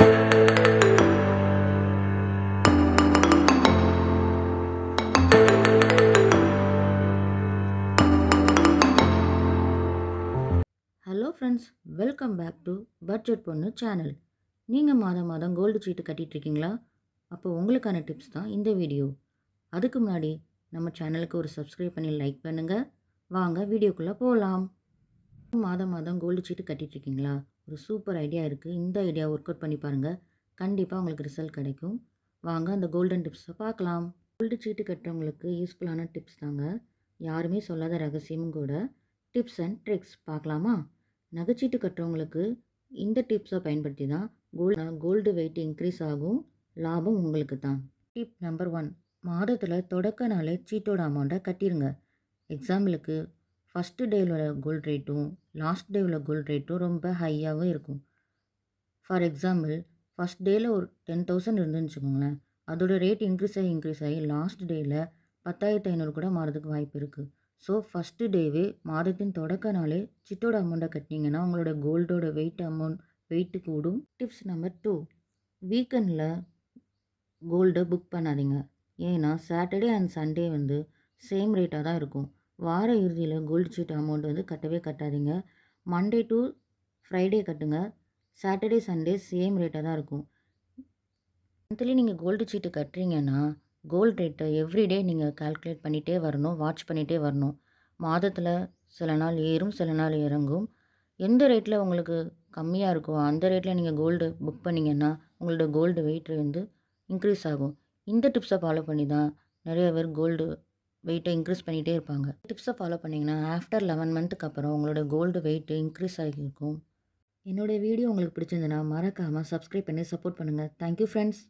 Hello friends welcome back to budget பொண்ணு channel நீங்கள் மாதம் மாதம் கோல்டு சீட்டு கட்டிகிட்ருக்கீங்களா அப்போ உங்களுக்கான டிப்ஸ் தான் இந்த வீடியோ அதுக்கு முன்னாடி நம்ம சேனலுக்கு ஒரு சப்ஸ்கிரைப் பண்ணி லைக் பண்ணுங்கள் வாங்க வீடியோக்குள்ளே போகலாம் மாதம் மாதம் கோல்டு சீட்டு கட்டிகிட்ருக்கீங்களா ஒரு சூப்பர் ஐடியா இருக்குது இந்த ஐடியா ஒர்க் அவுட் பண்ணி பாருங்கள் கண்டிப்பாக உங்களுக்கு ரிசல்ட் கிடைக்கும். வாங்க அந்த கோல்டன் டிப்ஸை பார்க்கலாம். கோல்டு சீட்டு கட்டுறவங்களுக்கு யூஸ்ஃபுல்லான டிப்ஸ் தாங்க. யாருமே சொல்லாத ரகசியமும் கூட டிப்ஸ் அண்ட் ட்ரிக்ஸ் பார்க்கலாமா? நகைச்சீட்டு கட்டுறவங்களுக்கு இந்த டிப்ஸை பயன்படுத்தி தான் கோல்டு கோல்டு வெயிட் இன்க்ரீஸ் ஆகும். லாபம் உங்களுக்கு தான். டிப் நம்பர் ஒன் மாதத்தில் தொடக்க நாளே சீட்டோட அமௌண்ட்டை கட்டிடுங்க எக்ஸாம்பிளுக்கு ஃபஸ்ட்டு டேவில் உள்ள ரேட்டும் லாஸ்ட் டே உள்ள ரேட்டும் ரொம்ப ஹையாகவும் இருக்கும். ஃபார் எக்ஸாம்பிள் ஃபஸ்ட் டேயில் ஒரு டென் தௌசண்ட் இருந்துன்னு வச்சுக்கோங்களேன். அதோட ரேட் இன்க்ரீஸ் ஆகி இன்க்ரீஸ் ஆகி லாஸ்ட் டேயில் பத்தாயிரத்து ஐநூறு கூட மாறதுக்கு வாய்ப்பு இருக்குது ஸோ ஃபஸ்ட்டு டேவே மாதத்தின் தொடக்க நாளே சிட்டோட அமௌண்ட்டை கட்டினீங்கன்னா உங்களோட கோல்டோட வெயிட் அமௌண்ட் வெயிட்டு கூடும். டிப்ஸ் நம்பர் டூ வீக்கெண்டில் கோல்டை புக் பண்ணாதீங்க. ஏன்னா சாட்டர்டே அண்ட் சண்டே வந்து சேம் ரேட்டாக தான் இருக்கும். வார இறுதியில் கோல்டு சீட் அமௌண்ட் வந்து கட்டவே கட்டாதீங்க. மண்டே டு ஃப்ரைடே கட்டுங்க. சாட்டர்டே சண்டே சேம் ரேட்டாக தான் இருக்கும். மந்த்லி நீங்கள் கோல்டு சீட்டு கட்டுறீங்கன்னா கோல்டு ரேட்டை எவ்ரிடே நீங்கள் கால்குலேட் பண்ணிகிட்டே வரணும் வாட்ச் பண்ணிகிட்டே வரணும். மாதத்தில் சில நாள் ஏறும் சில நாள் இறங்கும். எந்த ரேட்டில் உங்களுக்கு கம்மியாக இருக்கோ அந்த ரேட்டில் நீங்கள் கோல்டு புக் பண்ணிங்கன்னா உங்களோட கோல்டு வெயிட் வந்து இன்க்ரீஸ் ஆகும். இந்த டிப்ஸை ஃபாலோ பண்ணி தான் நிறைய பேர் கோல்டு வெயிட்டை இன்க்ரீஸ் பண்ணிகிட்டே இருப்பாங்க. டிப்ஸை ஃபாலோ பண்ணிங்கன்னா ஆஃப்டர் லெவன் மந்த்துக்கு அப்புறம் உங்களோட கோல்டு வெயிட் இன்க்ரீஸ் ஆகியிருக்கும். என்னுடைய வீடியோ உங்களுக்கு பிடிச்சிருந்ததுன்னா மறக்காமல் சப்ஸ்கிரைப் பண்ணி சப்போர்ட் பண்ணுங்கள் தேங்க்யூ ஃப்ரெண்ட்ஸ்